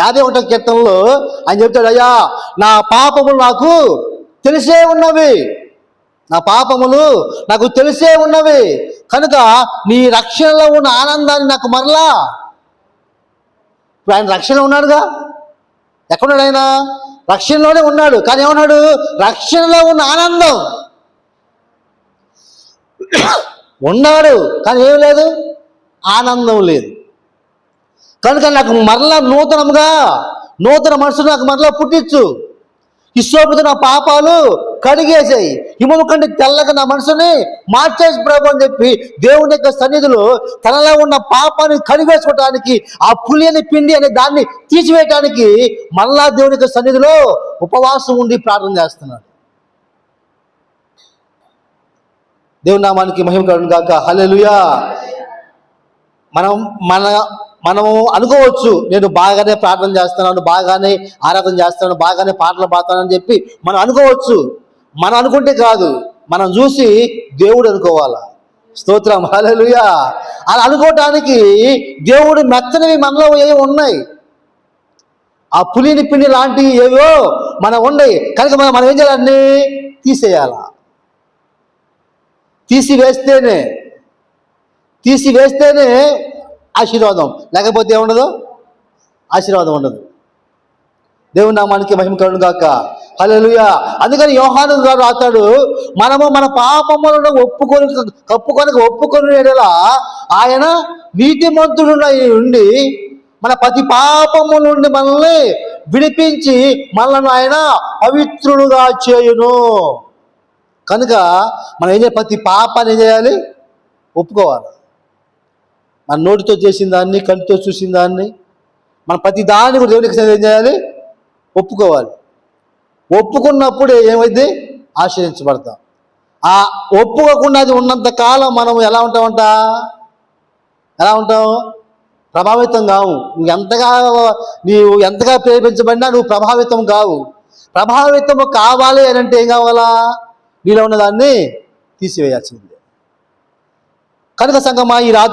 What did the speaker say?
యాభై ఒకటో కీర్తనలో ఆయన చెప్తాడు అయ్యా నా పాపములు నాకు తెలిసే ఉన్నవి. నా పాపములు నాకు తెలిసే ఉన్నవి. కనుక నీ రక్షణలో ఉన్న ఆనందాన్ని నాకు మరలా ఇప్పుడు ఆయన రక్షణ ఉన్నాడుగా. ఎక్కడున్నాడు ఆయన? రక్షణలోనే ఉన్నాడు. కానీ ఏమన్నాడు? రక్షణలో ఉన్న ఆనందం. ఉన్నాడు కానీ ఏం లేదు. ఆనందం లేదు. కనుక నాకు మరలా నూతనముగా నూతన మనసు నాకు మరలా పుట్టించు. ఇష్టపడితే నా పాపాలు కడిగేసాయి. హిమము కంటే తెల్లగా నా మనసుని మార్చేసి ప్రభు అని చెప్పి దేవుని యొక్క సన్నిధిలో తనలో ఉన్న పాపాన్ని కడిగేసుకోవటానికి ఆ పులియని పిండి అనే దాన్ని తీసివేయటానికి మరలా దేవుని యొక్క సన్నిధిలో ఉపవాసం ఉండి ప్రార్థన చేస్తున్నాడు దేవుని నామానికి మహిమ కలుగును హలెలుయా మనం మన మనము అనుకోవచ్చు నేను బాగానే ప్రార్థన చేస్తున్నాను బాగానే ఆరాధన చేస్తున్నాను బాగానే పాటలు పాడుతానని చెప్పి మనం అనుకోవచ్చు. మనం అనుకుంటే కాదు మనం చూసి దేవుడు అనుకోవాలా? స్తోత్రం హల్లెలూయా. అలా అనుకోవటానికి దేవుడు మెత్తనివి మనలో ఏవి ఉన్నాయి? ఆ పులిని పిండి లాంటివి ఏవో మనం ఉన్నాయి. కనుక మనం మనం ఏం చేయాలన్నీ తీసేయాలా? తీసివేస్తేనే తీసివేస్తేనే ఆశీర్వాదం. లేకపోతే ఏముండదు? ఆశీర్వాదం ఉండదు. దేవుని నామానికి మహిమ కలుగును గాక. హల్లెలూయా. అందుకని యోహాను గారు రాస్తాడు మనము మన పాపములను ఒప్పుకొని కప్పుకొని ఒప్పుకొని ఎడలా ఆయన నీతిమంతుడు ఉండి మన ప్రతి పాపము నుండి మనల్ని విడిపించి మనల్ని ఆయన పవిత్రుడుగా చేయును. కనుక మనం ఏం చేయాలి? ప్రతి పాపాన్ని ఏం చేయాలి? ఒప్పుకోవాలి. మన నోటితో చేసిన దాన్ని కంటితో చూసిన దాన్ని మన ప్రతి దాన్ని కూడా దేవునికి ఏం చేయాలి? ఒప్పుకోవాలి. ఒప్పుకున్నప్పుడు ఏమైంది? ఆశ్రయించబడతాం. ఆ ఒప్పుకోకుండా అది ఉన్నంత కాలం మనం ఎలా ఉంటామంట? ఎలా ఉంటాం ప్రభావితం కావు. నువ్వు ఎంతగా నీవు ఎంతగా ప్రేమించబడినా నువ్వు ప్రభావితం కావు. ప్రభావితం కావాలి అని అంటే ఏం కావాలా? నీలో ఉన్నదాన్ని తీసివేయాల్సిందే కనుక సంగమా ఈ రాత్రి